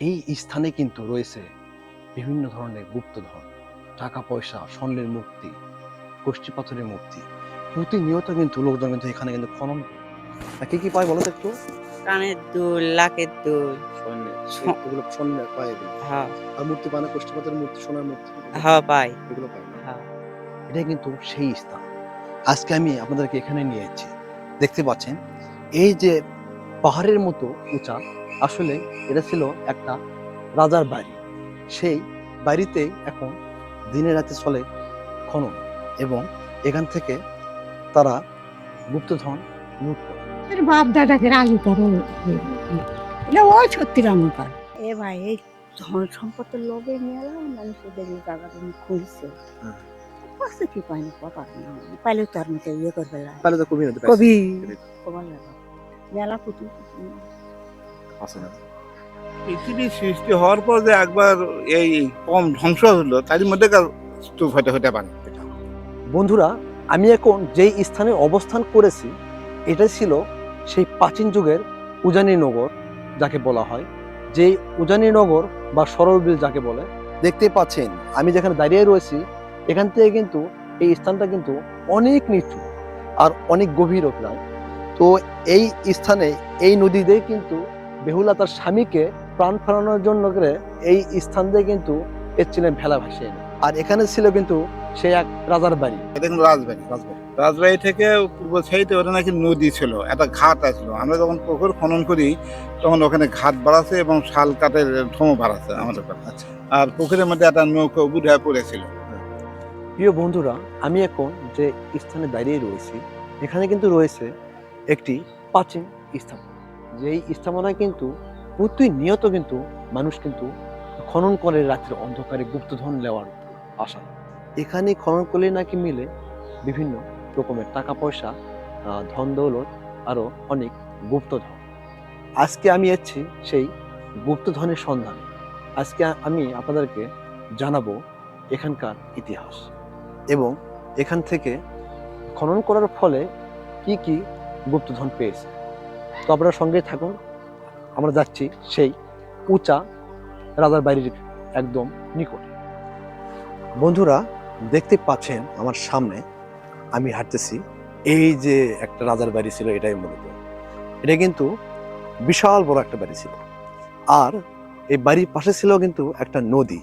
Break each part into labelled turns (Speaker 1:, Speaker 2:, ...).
Speaker 1: এই স্থানে কিন্তু রয়েছে বিভিন্ন ধরনের গুপ্তধন টাকা পয়সা স্বর্ণের মূর্তি কষ্টি পাথরের মূর্তি। প্রতিনিয়ত কিন্তু লোকজন কিন্তু এখানে কিন্তু খনন কি কি পায় বলো তো একটু?
Speaker 2: কানের দুল লাকের দুল।
Speaker 1: এগুলো স্বর্ণের পায় এগুলো।
Speaker 2: হ্যাঁ।
Speaker 1: আর মূর্তি পায় না কষ্টি পাথরের মূর্তি সোনার মূর্তি।
Speaker 2: হ্যাঁ পাই
Speaker 1: এগুলো পায়
Speaker 2: হ্যাঁ।
Speaker 1: এটা কিন্তু সেই স্থান। আজকে আমি আপনাদেরকে এখানে নিয়ে যাচ্ছি দেখতে পাচ্ছেন এই যে পাহাড়ের মতো উঁচা আসলে এটা ছিল একটা রাজার বাড়ি। সেই বাড়িতে এখন দিনে রাতে চলে খনন এবং এখান থেকে তারা গুপ্তধন লুট করে।
Speaker 3: বাপ দাদাকে রাজি করো। ওই সত্যি রামকার
Speaker 4: এ ভাই এই ধন সম্পদের লোভে নিয়ে মানুষের দেখি জায়গাটা খুঁজছে
Speaker 1: হুম।
Speaker 4: পাশে কি পাইনি কথা না। পাইলে তার মতো ইয়ে করবে না।
Speaker 1: তাহলে তো কবি
Speaker 4: কবি। কবার মেলা পুতুল।
Speaker 1: আছে। না
Speaker 5: পৃথিবী সৃষ্টি হওয়ার পর যে একবার এই কম ধ্বংস হলো তার মধ্যে স্তূপ হতে হতে পারে
Speaker 1: বন্ধুরা আমি এখন যেই স্থানে অবস্থান করেছি এটা ছিল সেই প্রাচীন যুগের উজানিনগর যাকে বলা হয়। যে উজানিনগর বা সরলবিল যাকে বলে দেখতে পাচ্ছেন আমি যেখানে দাঁড়িয়ে রয়েছি এখান থেকে কিন্তু এই স্থানটা কিন্তু অনেক নিচু আর অনেক গভীরও প্রায়। তো এই স্থানে এই নদীতে কিন্তু বেহুলা তার স্বামীকে প্রাণ ফেরানোর জন্য করে এই স্থান দিয়ে কিন্তু এসেছিলেন ভেলা ভাসিয়ে। আর এখানে ছিল কিন্তু সে এক রাজার বাড়ি।
Speaker 5: কিন্তু রাজবাড়ি
Speaker 1: রাজবাড়ি।
Speaker 5: রাজবাড়ি থেকে পূর্ব সাইডে ওটা নাকি নদী ছিল একটা ঘাট আসলো আমরা যখন পুকুর খনন করি তখন ওখানে ঘাট বাড়াছে এবং শাল কাঠের ঠোমো বাড়াছে আমাদের কাছে
Speaker 1: আচ্ছা।
Speaker 5: আর পুকুরের মধ্যে একটা নৌকা বুঝে পড়েছিল।
Speaker 1: প্রিয় বন্ধুরা আমি এখন যে স্থানে দাঁড়িয়ে রয়েছি এখানে কিন্তু রয়েছে একটি প্রাচীন স্থাপনা যেই স্থাপনায় কিন্তু প্রতিনিয়ত কিন্তু মানুষ কিন্তু খনন করে রাত্রে অন্ধকারে গুপ্তধন নেওয়ার আশা এখানে খনন করলে নাকি মিলে বিভিন্ন রকমের টাকা পয়সা ধন দৌলত আরও অনেক গুপ্তধন। আজকে আমি এসেছি সেই গুপ্তধনের সন্ধানে। আজকে আমি আপনাদেরকে জানাব এখানকার ইতিহাস এবং এখান থেকে খনন করার ফলে কি কি গুপ্তধন পেয়েছে। তো আপনারা সঙ্গে থাকুন। আমরা যাচ্ছি সেই উঁচা রাজার বাড়ির একদম নিকট। বন্ধুরা, দেখতে পাচ্ছেন আমার সামনে আমি হাঁটতেছি। এই যে একটা রাজার বাড়ি ছিল, এটাই মূলত। এটা কিন্তু বিশাল বড় একটা বাড়ি ছিল। আর এই বাড়ির পাশে ছিল কিন্তু একটা নদী।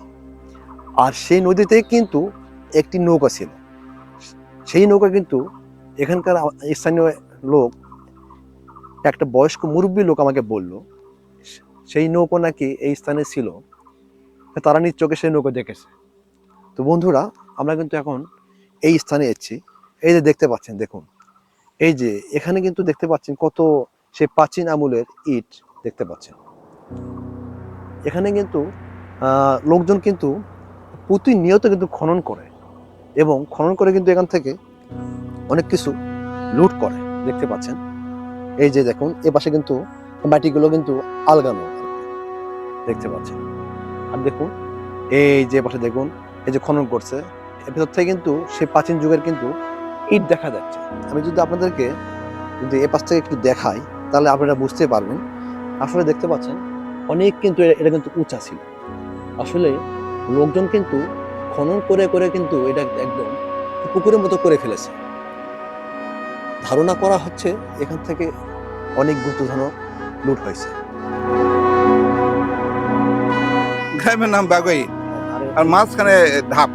Speaker 1: আর সেই নদীতে কিন্তু একটি নৌকা ছিল। সেই নৌকা কিন্তু এখানকার স্থানীয় লোক একটা বয়স্ক মুরব্বী লোক আমাকে বলল, সেই নৌকো নাকি এই স্থানে ছিল? তারা নিজ চোখে সেই নৌকো দেখেছে। তো বন্ধুরা, আমরা কিন্তু এখন এই স্থানে এসেছি। এই যে দেখতে পাচ্ছেন, দেখুন। এই যে এখানে কিন্তু দেখতে পাচ্ছেন কত সে প্রাচীন আমলের ইট দেখতে পাচ্ছেন। এখানে কিন্তু লোকজন কিন্তু প্রতিনিয়ত কিন্তু খনন করে এবং খনন করে কিন্তু এখান থেকে অনেক কিছু লুট করে, দেখতে পাচ্ছেন। এই যে দেখুন, এ পাশে কিন্তু মাটিগুলো কিন্তু আলগানো। দেখতে পাচ্ছেন। আর দেখুন, এই যে পাশে দেখুন, এই যে খনন করছে, এর ভেতর থেকে কিন্তু সে প্রাচীন যুগের কিন্তু ইট দেখা যাচ্ছে। আমি যদি আপনাদেরকে যদি এ পাশ থেকে একটু দেখাই, তাহলে আপনারা বুঝতে পারবেন। আসলে দেখতে পাচ্ছেন, অনেক কিন্তু এটা কিন্তু উঁচা ছিল। আসলে লোকজন কিন্তু খনন করে করে কিন্তু এটা একদম পুকুরের মতো করে ফেলেছে। ধারণা করা হচ্ছে এখান থেকে অনেক গুপ্তধন লুট হয়েছে।
Speaker 5: গ্রামের নাম বাগই
Speaker 1: আর
Speaker 5: মাঝখানে ধাপ।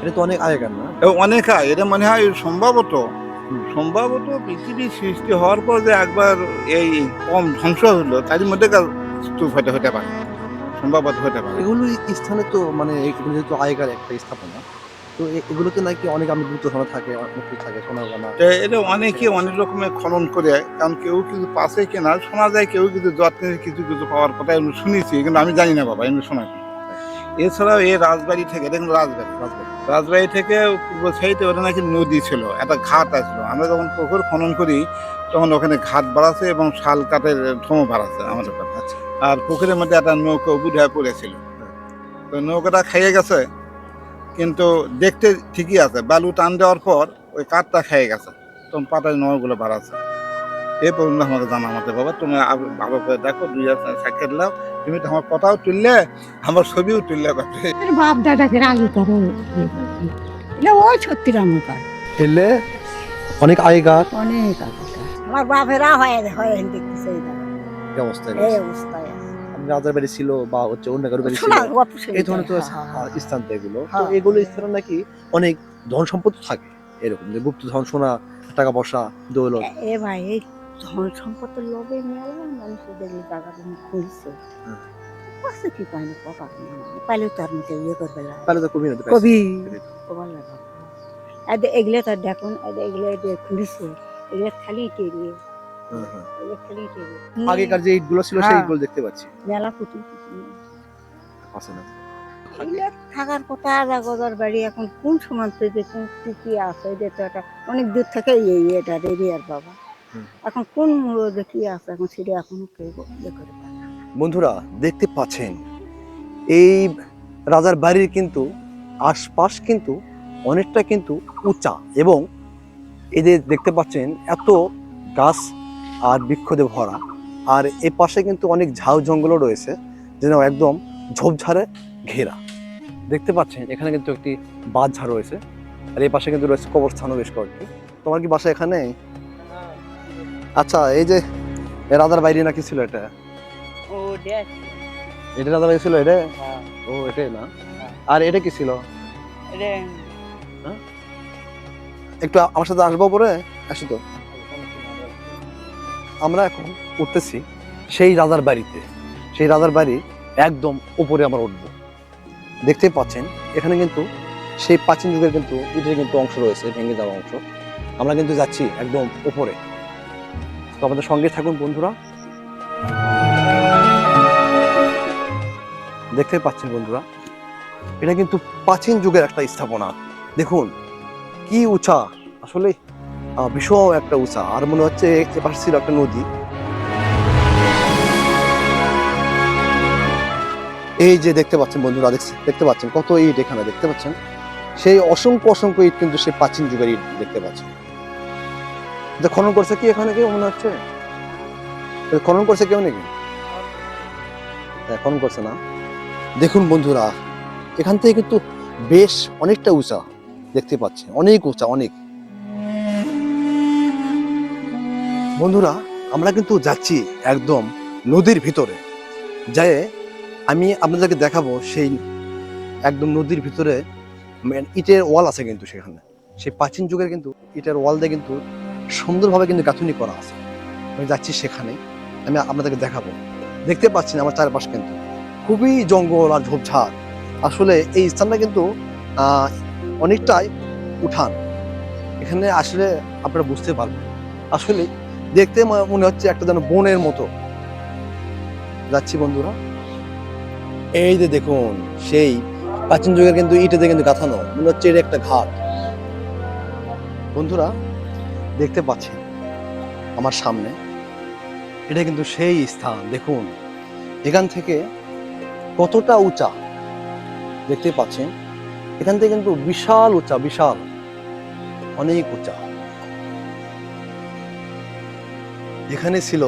Speaker 1: এটা তো অনেক আগেকার না?
Speaker 5: অনেক হয় এটা মনে হয় সম্ভবত সম্ভবত পৃথিবী সৃষ্টি হওয়ার পর যে একবার এই কম ধ্বংস হলো তার মধ্যে স্তূপ হতে হতে পারে। সম্ভবত হতে পারে।
Speaker 1: এগুলো স্থানে তো মানে যেহেতু আগেকার একটা স্থাপনা তো এগুলোতে নাকি অনেক আমি গুপ্তধন থাকে অনেক কিছু থাকে সোনা
Speaker 5: তো এটা অনেকে অনেক রকমের খনন করে কারণ কেউ কিছু পাশে কেনা শোনা যায় কেউ কিছু যত্নের কিছু কিছু পাওয়ার কথা এমনি শুনেছি কিন্তু আমি জানি না বাবা এমনি শোনা এছাড়াও এই রাজবাড়ি থেকে দেখুন রাজবাড়ি
Speaker 1: রাজবাড়ি।
Speaker 5: রাজবাড়ি থেকে পূর্ব সাইডে ওটা নাকি নদী ছিল একটা ঘাট আসলো আমরা যখন পুকুর খনন করি তখন ওখানে ঘাট বাড়াছে এবং শাল কাঠের ঠোমো বাড়াছে আমাদের। কাছে
Speaker 1: আচ্ছা।
Speaker 5: আর পুকুরের মধ্যে একটা নৌকা বুঝে পড়েছিল। তো নৌকাটা খাইয়ে গেছে কিন্তু দেখতে ঠিকই আছে। বালু টান দেওয়ার পর ওই কাঠটা খেয়ে গেছে। তখন পাতায় নৌগুলো বাড়াচ্ছে এ পর্যন্ত আমাকে জানা মতে বাবা তুমি ভালো করে দেখো দুই হাজার সাক্ষাৎ লাও তুমি তো আমার কথাও তুললে আমার ছবিও তুললে
Speaker 3: বাপ দাদাকে আগেকার এলে ওই ছত্রিরামকার
Speaker 1: এলে অনেক আগেকার।
Speaker 3: অনেক আগেকার।
Speaker 4: আমার বাপেরা হয় হয় দেখতেছে এই
Speaker 1: অবস্থায়
Speaker 4: এই।
Speaker 1: আপনি রাজার বাড়ি ছিল বা হচ্ছে অন্য কারও বাড়ি ছিল এই ধরনের তো
Speaker 4: হয়, হ্যাঁ,
Speaker 1: স্থান তো এগুলো। তো
Speaker 4: হ্যাঁ।
Speaker 1: এগুলো স্থানে নাকি অনেক ধন সম্পদ থাকে এরকম। যে গুপ্ত ধন সোনা টাকা পয়সা দৌলত।
Speaker 4: এ- ভাই এই ধন সম্পদের লোভে মেলা মানুষের দেখলে জায়গা তুমি খুলছে
Speaker 1: হুম।
Speaker 4: পাশে কি পাইনি কথা পাইলে তো আর মতো ইয়ে করবে না।
Speaker 1: তাহলে তো কবি না
Speaker 4: কবি। কবার লাগা এগুলো তো দেখুন এগুলো খুলিছে টেরিয়ে এগুলো খালি টেরিয়ে
Speaker 1: আগেকার যে ইটগুলো ছিল সেই
Speaker 4: হ্যাঁ।
Speaker 1: ইটগুলো দেখতে পাচ্ছি।
Speaker 4: মেলা পুতুল পুতুল
Speaker 1: আছে না
Speaker 4: থাকার কথা আজা গজার বাড়ি এখন কোন সীমান্তে যে কোন কি কি আছে এটা তো একটা অনেক দূর থেকে এই এটা এরিয়ার বাবা। এখন কোন যে কি আছে এখন সেটা এখন কেউ ইয়ে করে না।
Speaker 1: বন্ধুরা দেখতে পাচ্ছেন এই রাজার বাড়ির কিন্তু আশপাশ কিন্তু অনেকটা কিন্তু উঁচা এবং এদের দেখতে পাচ্ছেন এত গাছ আর বৃক্ষতে ভরা। আর এ পাশে কিন্তু অনেক ঝাউ জঙ্গলও রয়েছে যেন একদম ঝোপঝাড়ে ঘেরা। দেখতে পাচ্ছেন এখানে কিন্তু একটি বাঁধঝাড় রয়েছে আর এই পাশে কিন্তু রয়েছে কবরস্থানও বেশ কয়েকটি। তোমার কি বাসা এখানে? আচ্ছা এই যে রাজার বাইরে নাকি ছিল এটা?
Speaker 2: ও
Speaker 1: এটা রাজা বাইরে ছিল এটা?
Speaker 2: হ্যাঁ।
Speaker 1: ও এটাই না? আর এটা কি ছিল? একটু আমার সাথে আসব পরে? আসো তো। আমরা এখন উঠতেছি সেই রাজার বাড়িতে। সেই রাজার বাড়ি একদম উপরে আমরা উঠবো। দেখতে পাচ্ছেন, এখানে কিন্তু সেই প্রাচীন যুগের কিন্তু ইটের কিন্তু অংশ রয়েছে, ভেঙে যাওয়া অংশ। আমরা কিন্তু যাচ্ছি একদম উপরে। তো আমাদের সঙ্গে থাকুন বন্ধুরা। দেখতে পাচ্ছেন বন্ধুরা, এটা কিন্তু প্রাচীন যুগের একটা স্থাপনা। দেখুন, কি উঁচা। আসলে ভীষণ একটা উঁচা আর মনে হচ্ছে এপাশে ছিল একটা নদী। এই যে দেখতে পাচ্ছেন বন্ধুরা দেখতে পাচ্ছেন কত ইট এখানে দেখতে পাচ্ছেন? সেই অসংখ্য অসংখ্য ইট কিন্তু সেই প্রাচীন যুগের ইট দেখতে পাচ্ছেন। যে খনন করছে কি এখানে কেউ মনে হচ্ছে? খনন করছে কেউ নাকি? হ্যাঁ, খনন করছে না। দেখুন বন্ধুরা এখান থেকে কিন্তু বেশ অনেকটা উঁচা দেখতে পাচ্ছি অনেক উঁচা অনেক। বন্ধুরা, আমরা কিন্তু যাচ্ছি একদম নদীর ভিতরে। যায় আমি আপনাদেরকে দেখাবো সেই একদম নদীর ভিতরে, মেন ইটের ওয়াল আছে কিন্তু সেখানে। সেই প্রাচীন যুগের কিন্তু ইটের ওয়াল দিয়ে কিন্তু সুন্দরভাবে কিন্তু গাঁথুনি করা আছে। আমি যাচ্ছি সেখানে, আমি আপনাদেরকে দেখাবো। দেখতে পাচ্ছি আমার চারপাশ কিন্তু। খুবই জঙ্গল আর ঝোপঝাড়। আসলে এই স্থানটা কিন্তু অনেকটাই উঠান। এখানে আসলে আপনারা বুঝতে পারবেন। আসলে দেখতে মনে হচ্ছে একটা যেন বনের মতো। যাচ্ছি বন্ধুরা। এই যে দেখুন, সেই প্রাচীন যুগের কিন্তু ইটেতে কিন্তু গাঁথানো, মনে হচ্ছে এটা একটা ঘাট। বন্ধুরা, দেখতে পাচ্ছেন আমার সামনে, এটা কিন্তু সেই স্থান। দেখুন, এখান থেকে কতটা উঁচা, দেখতে পাচ্ছেন? এখান থেকে কিন্তু বিশাল উঁচা, বিশাল, অনেক উঁচা। এখানে ছিল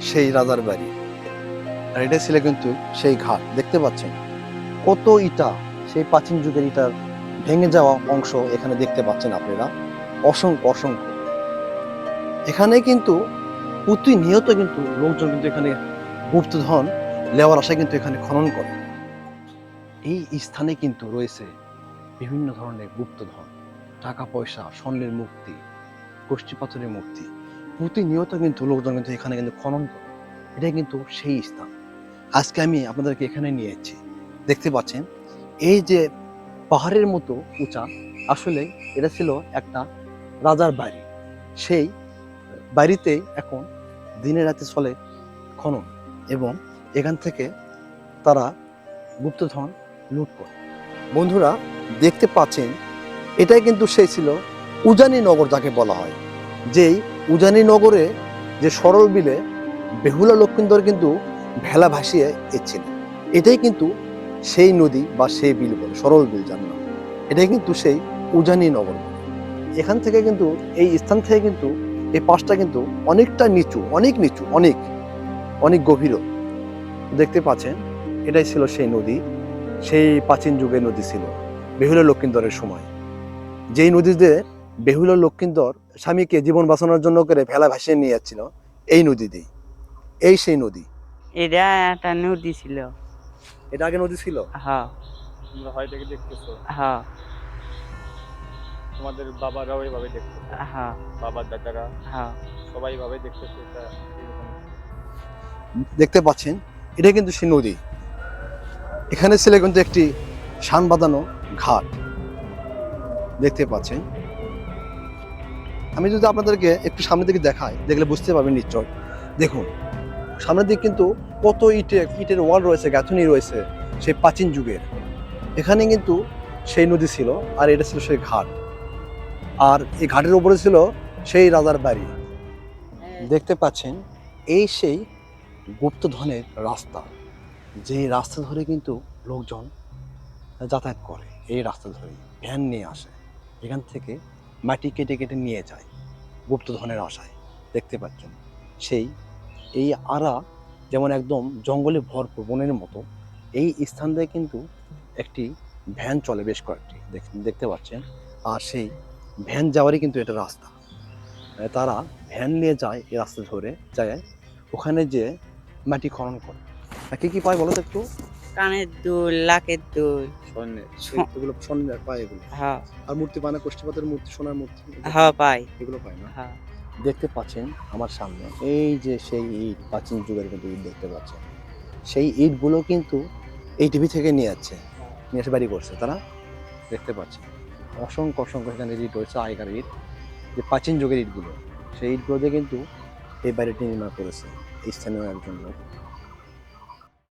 Speaker 1: সেই রাজার বাড়ি। আর এটা ছিল কিন্তু সেই ঘাট, দেখতে পাচ্ছেন? কত ইটা, সেই প্রাচীন যুগের ইটার ভেঙে যাওয়া অংশ এখানে দেখতে পাচ্ছেন আপনারা? অসংখ্য অসংখ্য। এখানে কিন্তু প্রতিনিয়ত কিন্তু লোকজন কিন্তু এখানে গুপ্তধন লেওয়ার আশায় কিন্তু এখানে খনন করে। এই স্থানে কিন্তু রয়েছে বিভিন্ন ধরনের গুপ্তধন, টাকা পয়সা, স্বর্ণের মুক্তি গোষ্ঠী পাথরের মূর্তি। প্রতিনিয়ত কিন্তু লোকজন কিন্তু এখানে কিন্তু খনন করে। এটাই কিন্তু সেই স্থান। আজকে আমি আপনাদেরকে এখানে নিয়ে যাচ্ছি দেখতে পাচ্ছেন, এই যে পাহাড়ের মতো উঁচা, আসলে এটা ছিল একটা রাজার বাড়ি। সেই বাড়িতেই এখন দিনে রাতে চলে খনন এবং এখান থেকে তারা গুপ্তধন লুট করে। বন্ধুরা, দেখতে পাচ্ছেন, এটাই কিন্তু সেই ছিল উজানি নগর যাকে বলা হয়, যেই উজানি নগরে যে সরল বিলে বেহুলা লক্ষ্মীন্দর কিন্তু ভেলা ভাসিয়ে এসেছিল। এটাই কিন্তু সেই নদী বা সেই বিল বলে, সরল বিল, যার নাম। এটাই কিন্তু সেই উজানি নগর এখান থেকে কিন্তু, এই স্থান থেকে কিন্তু এই পাশটা কিন্তু অনেকটা নিচু, অনেক নিচু, অনেক অনেক গভীরও দেখতে পাচ্ছেন, এটাই ছিল সেই নদী, সেই প্রাচীন যুগের নদী ছিল বেহুলা লক্ষ্মীন্দরের সময়। যেই নদীতে বেহুলা লক্ষিন্দর স্বামীকে জীবন বাঁচানোর জন্য করে ভেলা ভাসিয়ে নিয়ে যাচ্ছিল। এই নদী দিয়ে এই সেই নদী।
Speaker 2: এটা একটা নদী ছিল।
Speaker 1: এটা আগে নদী ছিল?
Speaker 2: হ্যাঁ।
Speaker 6: তোমরা হয় থেকে দেখতেছো?
Speaker 2: হ্যাঁ।
Speaker 6: তোমাদের বাবারাও এভাবে দেখতেছে।
Speaker 2: হ্যাঁ।
Speaker 6: বাবার দাদারা?
Speaker 2: হ্যাঁ।
Speaker 6: সবাই এভাবে দেখতেছে এটা
Speaker 1: দেখতে পাচ্ছেন এটা কিন্তু সেই নদী। এখানে ছিল কিন্তু একটি শান বাঁধানো ঘাট। দেখতে পাচ্ছেন। আমি যদি আপনাদেরকে একটু সামনের দিকে দেখাই দেখলে বুঝতে পারবেন নিশ্চয়। দেখুন সামনের দিকে কিন্তু কত ইটের ইটের ওয়াল রয়েছে গাঁথনি রয়েছে সেই প্রাচীন যুগের। এখানে কিন্তু সেই নদী ছিল আর এটা ছিল সেই ঘাট। আর এই ঘাটের উপরে ছিল সেই রাজার বাড়ি। দেখতে পাচ্ছেন এই সেই গুপ্তধনের রাস্তা। যে রাস্তা ধরে কিন্তু লোকজন যাতায়াত করে এই রাস্তা ধরে ভ্যান নিয়ে আসে। এখান থেকে মাটি কেটে কেটে নিয়ে যায় গুপ্তধনের আশায়। দেখতে পাচ্ছেন, সেই, এই আরা যেমন একদম জঙ্গলে ভরপুর বনের মতো, এই স্থান দিয়ে কিন্তু একটি ভ্যান চলে বেশ কয়েকটি। দেখতে পাচ্ছেন, আর সেই ভ্যান যাওয়ারই কিন্তু এটা রাস্তা। তারা ভ্যান নিয়ে যায় এই রাস্তা ধরে, যায় ওখানে যে মাটি খনন করে। কি কি পায় বলো তো একটু?
Speaker 2: কানের দুল লাকের দুল।
Speaker 6: স্বর্ণের
Speaker 1: এগুলো স্বর্ণের পায় এগুলো।
Speaker 2: হ্যাঁ।
Speaker 1: আর মূর্তি পায় না কোষ্ঠীপাতের মূর্তি সোনার মূর্তি
Speaker 2: হ্যাঁ পাই
Speaker 1: এগুলো পায় না।
Speaker 2: হ্যাঁ।
Speaker 1: দেখতে পাচ্ছেন আমার সামনে এই যে সেই ইট প্রাচীন যুগের কিন্তু ইট দেখতে পাচ্ছেন। সেই ইটগুলো কিন্তু এই টিভি থেকে নিয়ে যাচ্ছে নিয়ে এসে বাড়ি করছে তারা দেখতে পাচ্ছেন অসংখ্য অসংখ্য এখানে ইট রয়েছে আগেকার ইট যে প্রাচীন যুগের ইটগুলো। সেই ইটগুলো দিয়ে কিন্তু এই বাড়িটি নির্মাণ করেছে এই স্থানীয় একজন লোক।